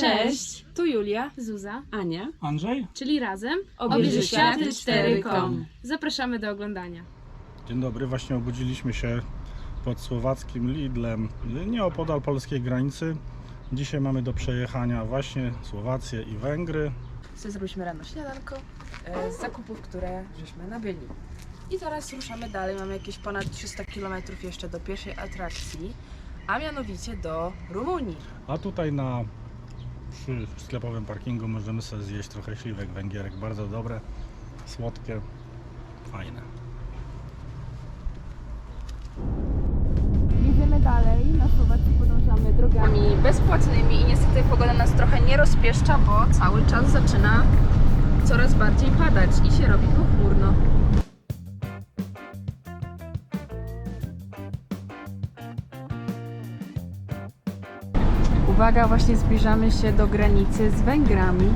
Cześć, tu Julia, Zuza, Ania, Andrzej? czyli razem Obieży Światy 4.com. Zapraszamy do oglądania. Dzień dobry, właśnie obudziliśmy się pod słowackim Lidlem, nieopodal polskiej granicy. Dzisiaj mamy do przejechania właśnie Słowację i Węgry. sobie zrobiliśmy rano śniadanko e, z zakupów, które żeśmy nabyli. I teraz ruszamy dalej, mamy jakieś ponad 300 km jeszcze do pierwszej atrakcji, a mianowicie do Rumunii. A tutaj na przy sklepowym parkingu możemy sobie zjeść trochę śliwek węgierek. Bardzo dobre, słodkie, fajne. Jedziemy dalej, na Słowacji podążamy drogami bezpłatnymi i niestety pogoda nas trochę nie rozpieszcza, bo cały czas zaczyna coraz bardziej padać i się robi pochmurno. Uwaga, właśnie zbliżamy się do granicy z Węgrami.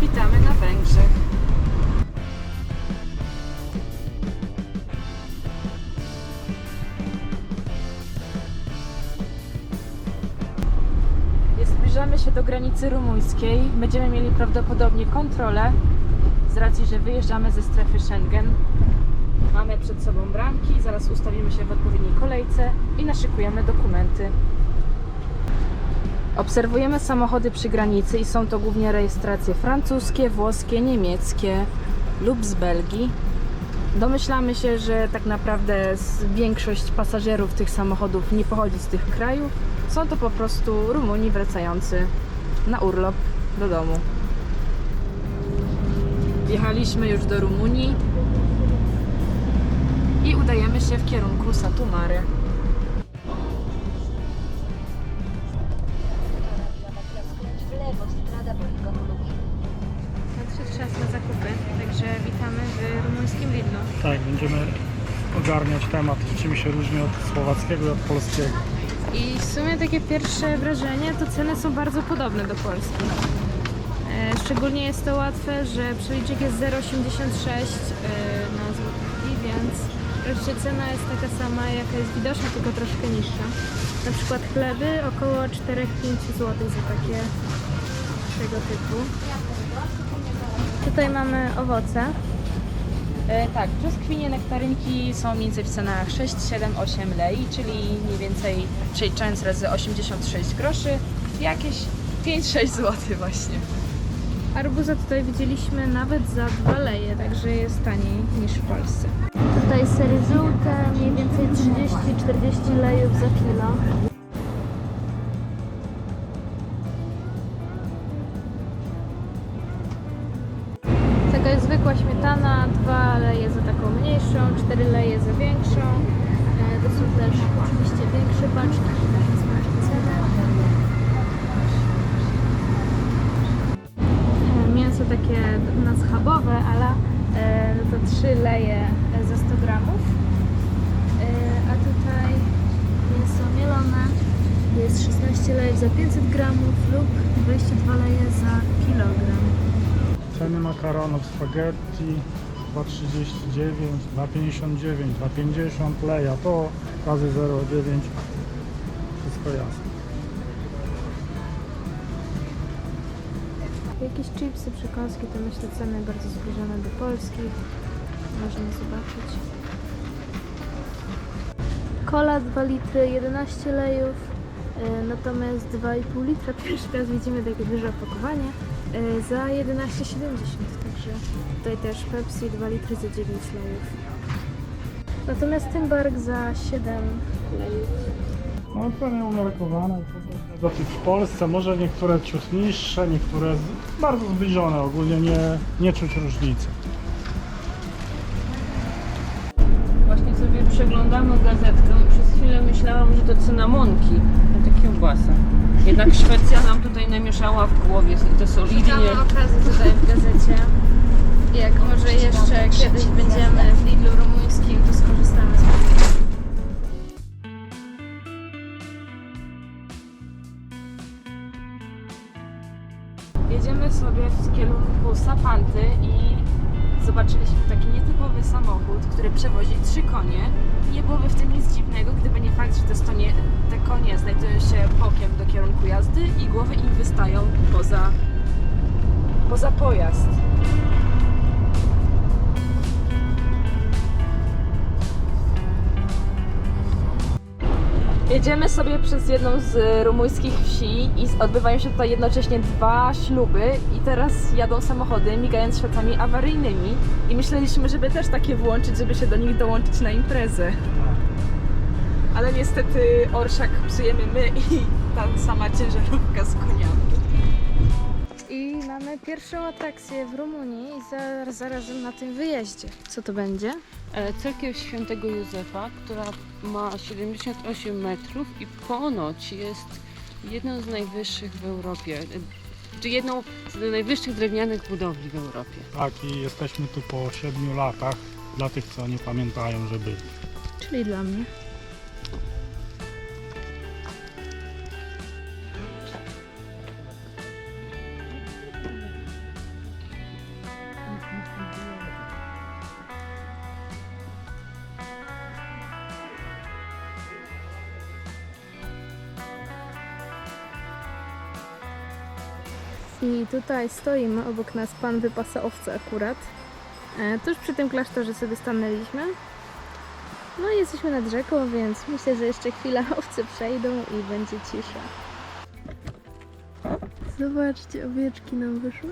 Witamy na Węgrzech. Zbliżamy się do granicy rumuńskiej. Będziemy mieli prawdopodobnie kontrolę z racji, że wyjeżdżamy ze strefy Schengen. Mamy przed sobą bramki, zaraz ustawimy się w odpowiedniej kolejce i naszykujemy dokumenty. Obserwujemy samochody przy granicy i są to głównie rejestracje francuskie, włoskie, niemieckie lub z Belgii. Domyślamy się, że tak naprawdę większość pasażerów tych samochodów nie pochodzi z tych krajów. Są to po prostu Rumuni wracający na urlop do domu. Wjechaliśmy już do Rumunii i udajemy się w kierunku Satu Mare. w lewo, strada poligonu Lublin. Nadszedł czas na zakupy, także witamy w rumuńskim Lidlu. Tak, będziemy ogarniać temat, czym się różni od słowackiego i od polskiego. I w sumie takie pierwsze wrażenie, to ceny są bardzo podobne do Polski. E, Szczególnie jest to łatwe, że przelicznik jest 0,86 e, na złotówki, więc wreszcie cena jest taka sama, jaka jest widoczna, tylko troszkę niższa. Na przykład chleby około 4-5 zł za takie tego typu. Tutaj mamy owoce. E, tak, brzoskwinie, nektarynki są mniej więcej w cenach 6, 7, 8 lei, czyli mniej więcej przeliczając razy 86 groszy, jakieś 5-6 zł właśnie. Arbuza tutaj widzieliśmy nawet za 2 leje, także jest taniej niż w Polsce. Tutaj sery żółte, mniej więcej 30-40 lejów za kilo. Taka jest zwykła śmietana, 2 leje za taką mniejszą, 4 leje za większą. E, To są też oczywiście większe paczki, także zobaczcie cenę. Takie u nas schabowe, ale e, no to 3 leje za 100 gramów. E, A tutaj mięso mielone jest 16 lejów za 500 gramów lub 22 leje za kilogram. Ceny makaronów spaghetti 2,39, 2,59, 2,50 leja, to razy 0,9 wszystko jasne. Jakieś chipsy, przekąski to myślę ceny bardzo zbliżone do polskich. Można zobaczyć. Kola 2 litry 11 lejów, e, natomiast 2,5 litra pierwszy raz widzimy takie duże opakowanie e, za 11,70. Także tutaj też Pepsi 2 litry za 9 lejów. Natomiast Tymbark za 7 lejów. No pewnie umiarkowane. Do tych w Polsce może niektóre ciut niższe, niektóre z- bardzo zbliżone, ogólnie nie, nie czuć różnicy. Właśnie sobie przeglądamy gazetkę i przez chwilę myślałam, że to cynamonki, a to kiełbasa. Jednak Szwecja nam tutaj namieszała w głowie i to solidnie. Mamy okazję tutaj w gazecie. Jak może jeszcze kiedyś będziemy w Lidlu rumuńskim, to skorzystamy z tego. Jedziemy sobie w kierunku Sapanty i zobaczyliśmy taki nietypowy samochód. który przewozi trzy konie. Nie byłoby w tym nic dziwnego, gdyby nie fakt, że te, stonie, te konie znajdują się bokiem do kierunku jazdy i głowy im wystają poza, poza pojazd. Jedziemy sobie przez jedną z rumuńskich wsi i odbywają się tutaj jednocześnie dwa śluby i teraz jadą samochody migając światłami awaryjnymi i myśleliśmy, żeby też takie włączyć, żeby się do nich dołączyć na imprezę. Ale niestety orszak psujemy my i ta sama ciężarówka z koniami. Mamy pierwszą atrakcję w Rumunii i zaraz, zarazem na tym wyjeździe. Co to będzie? E, Cerkiew Świętego Józefa, która ma 78 metrów i ponoć jest jedną z najwyższych w Europie. e, Czy jedną z najwyższych drewnianych budowli w Europie. Tak, i jesteśmy tu po 7 latach, dla tych, co nie pamiętają, że byli. Czyli dla mnie. I tutaj stoimy, obok nas pan wypasa owce akurat. E, tuż przy tym klasztorze sobie stanęliśmy. No i jesteśmy nad rzeką, więc myślę, że jeszcze chwila owce przejdą i będzie cisza. Zobaczcie, owieczki nam wyszły.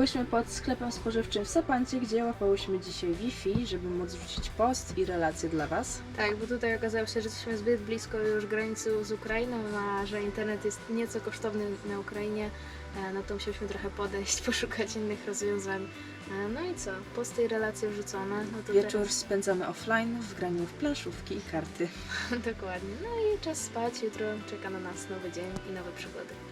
Byłyśmy pod sklepem spożywczym w Sapancie, gdzie łapałyśmy dzisiaj Wi-Fi, żeby móc wrzucić post i relacje dla Was. Tak, bo tutaj okazało się, że jesteśmy zbyt blisko już granicy z Ukrainą, a że internet jest nieco kosztowny na Ukrainie, e, no to musieliśmy trochę podejść, poszukać innych rozwiązań. E, No i co? Posty i relacje wrzucone. No Wieczór spędzamy offline w graniu w planszówki i karty. Teraz... Dokładnie. No i czas spać. Jutro czeka na nas nowy dzień i nowe przygody.